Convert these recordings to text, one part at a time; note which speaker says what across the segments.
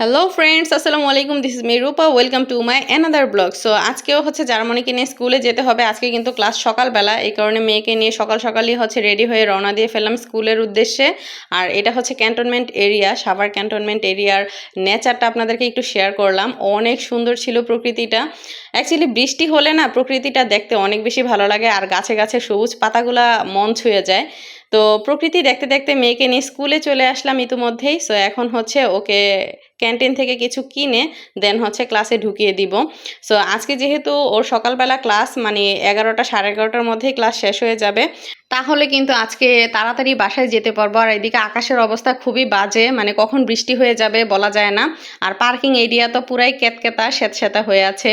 Speaker 1: Hello friends আসসালামু আলাইকুম this is me Rupa welcome to my another blog so আজকেও হচ্ছে জার্মানিকে নিয়ে স্কুলে যেতে হবে। আজকে কিন্তু ক্লাস সকালবেলা। এই কারণে মেয়েকে নিয়ে সকাল সকালই হচ্ছে রেডি হয়ে রওনা দিয়ে ফেললাম স্কুলের উদ্দেশ্যে। আর এটা হচ্ছে ক্যান্টনমেন্ট এরিয়া সাভার ক্যান্টনমেন্ট এরিয়ার নেচারটা আপনাদেরকে একটু শেয়ার করলাম। অনেক সুন্দর ছিল প্রকৃতিটা। অ্যাকচুয়ালি বৃষ্টি হলে না প্রকৃতিটা দেখতে অনেক বেশি ভালো লাগে। আর গাছে গাছে সবুজ পাতাগুলা মন ছুঁয়ে যায়। তো প্রকৃতি দেখতে দেখতে মেয়েকে নিয়ে স্কুলে চলে আসলাম ইতিমধ্যেই। সো এখন হচ্ছে ওকে ক্যান্টিন থেকে কিছু কিনে দেন হচ্ছে ক্লাসে ঢুকিয়ে দিব। সো আজকে যেহেতু ওর সকালবেলা ক্লাস মানে এগারোটা সাড়ে এগারোটার মধ্যেই ক্লাস শেষ হয়ে যাবে। তাহলে কিন্তু আজকে তাড়াতাড়ি বাসায় যেতে পারব। আর এদিকে আকাশের অবস্থা খুবই বাজে মানে কখন বৃষ্টি হয়ে যাবে বলা যায় না। আর পার্কিং এরিয়া তো পুরাই কেতকেতা, স্যাঁতস্যাঁতা হয়ে আছে,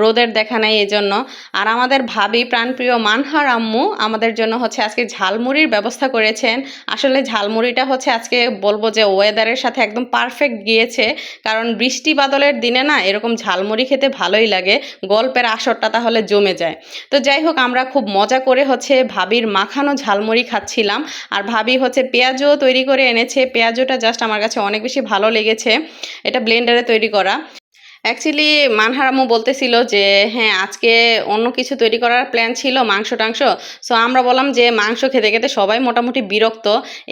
Speaker 1: রোদের দেখা নাই এই জন্য আর আমাদের ভাবি, প্রাণপ্রিয় মানহার আম্মু আমাদের জন্য হচ্ছে আজকে ঝালমুড়ির ব্যবস্থা করেছেন। আসলে ঝালমুড়িটা হচ্ছে আজকে বলব যে ওয়েদারের সাথে একদম পারফেক্ট গিয়েছে। কারণ বৃষ্টি বাদলের দিনে না এরকম ঝালমুড়ি খেতে ভালোই লাগে, গল্পের আসরটা তাহলে জমে যায়। তো যাই হোক, আমরা খুব মজা করে হচ্ছে ভাবির মাখানো ঝালমুড়ি খাচ্ছিলাম। আর ভাবি হচ্ছে পেঁয়াজও তৈরি করে এনেছে। পেঁয়াজোটা জাস্ট আমার কাছে অনেক বেশি ভালো লেগেছে। এটা ব্লেন্ডারে তৈরি করা। অ্যাকচুয়ালি মানহারামু বলতেছিল যে হ্যাঁ আজকে অন্য কিছু তৈরি করার প্ল্যান ছিল, মাংস টাংস। সো আমরা বললাম যে, মাংস খেতে খেতে সবাই মোটামুটি বিরক্ত।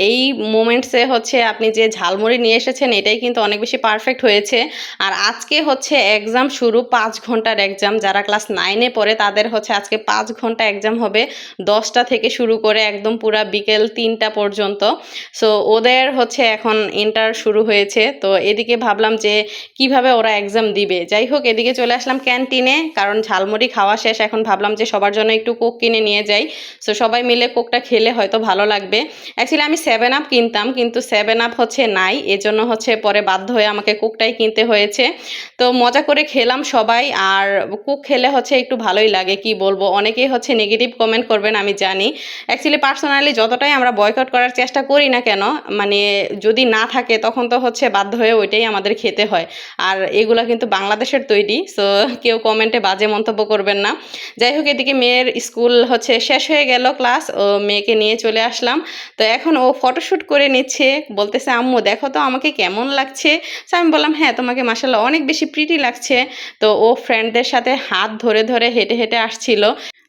Speaker 1: এই মোমেন্টসে হচ্ছে আপনি যে ঝালমুড়ি নিয়ে এসেছেন, এটাই কিন্তু অনেক বেশি পারফেক্ট হয়েছে। আর আজকে হচ্ছে এক্সাম শুরু পাঁচ ঘণ্টার এক্সাম যারা ক্লাস নাইনে পড়ে, তাদের হচ্ছে আজকে পাঁচ ঘণ্টা এক্সাম হবে দশটা থেকে শুরু করে একদম পুরা বিকেল তিনটা পর্যন্ত। সো ওদের হচ্ছে এখন ইন্টার শুরু হয়েছে। তো এদিকে ভাবলাম যে, কীভাবে ওরা এক্সাম দিবে? যাই হোক, এদিকে চলে আসলাম ক্যান্টিনে, কারণ ঝালমুড়ি খাওয়া শেষ। এখন ভাবলাম যে সবার জন্য একটু কোক কিনে নিয়ে যাই। সো সবাই মিলে কোকটা খেলে হয়তো ভালো লাগবে। অ্যাকচুয়ালি আমি সেভেন আপ কিনতাম, কিন্তু সেভেন আপ হচ্ছে নাই। এজন্য হচ্ছে পরে বাধ্য হয়ে আমাকে কোকটাই কিনতে হয়েছে। তো মজা করে খেলাম সবাই, আর কোক খেলে হচ্ছে একটু ভালোই লাগে, কি বলব? অনেকেই হচ্ছে নেগেটিভ কমেন্ট করবেন, আমি জানি। অ্যাকচুয়ালি পার্সোনালি যতটাই আমরা বয়কট করার চেষ্টা করি না কেন মানে যদি না থাকে, তখন তো হচ্ছে বাধ্য হয়ে ওইটাই আমাদের খেতে হয়। আর এগুলা কিন্তু বাংলাদেশের তৈরি সো কেউ কমেন্টে বাজে মন্তব্য করবেন না। যাই হোক, এদিকে মেয়ের স্কুল হচ্ছে শেষ হয়ে গেল ক্লাস ও মেয়েকে নিয়ে চলে আসলাম। তো এখন ও ফটোশ্যুট করে নিচ্ছে, বলতেছে, আম্মু, দেখো তো আমাকে কেমন লাগছে? সো আমি বললাম হ্যাঁ তোমাকে মাসাল্লাহ অনেক বেশি প্রিটি লাগছে। তো ও ফ্রেন্ডদের সাথে হাত ধরে ধরে হেঁটে হেঁটে আসছিল।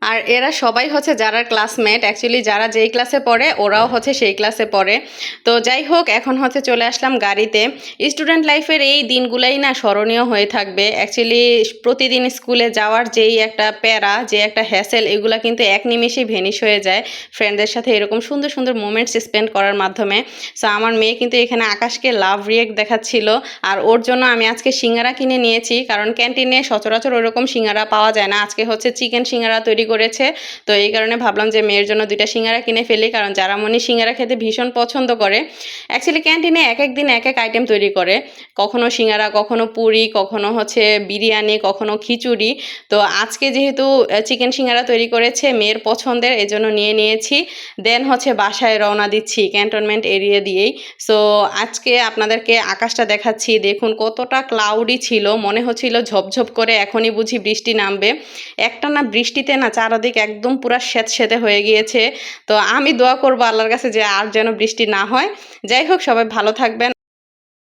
Speaker 1: আর এরা সবাই হচ্ছে যারা ক্লাসমেট অ্যাকচুয়ালি যারা যেই ক্লাসে পড়ে, ওরাও হচ্ছে সেই ক্লাসে পড়ে। তো যাই হোক, এখন হচ্ছে চলে আসলাম গাড়িতে। স্টুডেন্ট লাইফের এই দিনগুলাই না স্মরণীয় হয়ে থাকবে। অ্যাকচুয়ালি প্রতিদিন স্কুলে যাওয়ার যেই একটা প্যারা, যে একটা হ্যাসেল এগুলা কিন্তু এক নিমেষেই ভেনিশ হয়ে যায় ফ্রেন্ডদের সাথে এরকম সুন্দর সুন্দর মোমেন্টস স্পেন্ড করার মাধ্যমে। সো আমার মেয়ে কিন্তু এখানে আকাশকে লাভ রিয়েক্ট দেখাচ্ছিল। আর ওর জন্য আমি আজকে সিঙ্গারা কিনে নিয়েছি, কারণ ক্যান্টিনে সচরাচর ওরকম সিঙ্গারা পাওয়া যায় না। আজকে হচ্ছে চিকেন সিঙ্গারা তৈরি করেছে। তো এই কারণে ভাবলাম যে মেয়ের জন্য দুইটা সিঙ্গারা কিনে ফেলি, কারণ যারা মনি সিঙ্গারা খেতে ভীষণ পছন্দ করে। অ্যাকচুয়ালি ক্যান্টিনে এক এক দিন এক এক আইটেম তৈরি করে। কখনো সিঙ্গারা, কখনো পুরি, কখনো হচ্ছে বিরিয়ানি, কখনো খিচুড়ি। তো আজকে যেহেতু চিকেন সিঙ্গারা তৈরি করেছে মেয়ের পছন্দের, এজন্য নিয়ে নিয়েছি। দেন হচ্ছে বাসায় রওনা দিচ্ছি ক্যান্টনমেন্ট এরিয়া দিয়েই। সো আজকে আপনাদেরকে আকাশটা দেখাচ্ছি। দেখুন কতটা ক্লাউডি ছিল, মনে হচ্ছিল ঝপঝপ করে এখনই বুঝি বৃষ্টি নামবে। একটা না বৃষ্টিতে না চারদিক একদম পুরা স্যাঁতস্যাঁতে হয়ে গিয়েছে। তো আমি দোয়া করব আল্লাহর কাছে যে আর যেন বৃষ্টি না হয়। যাই হোক, সবাই ভালো থাকবেন।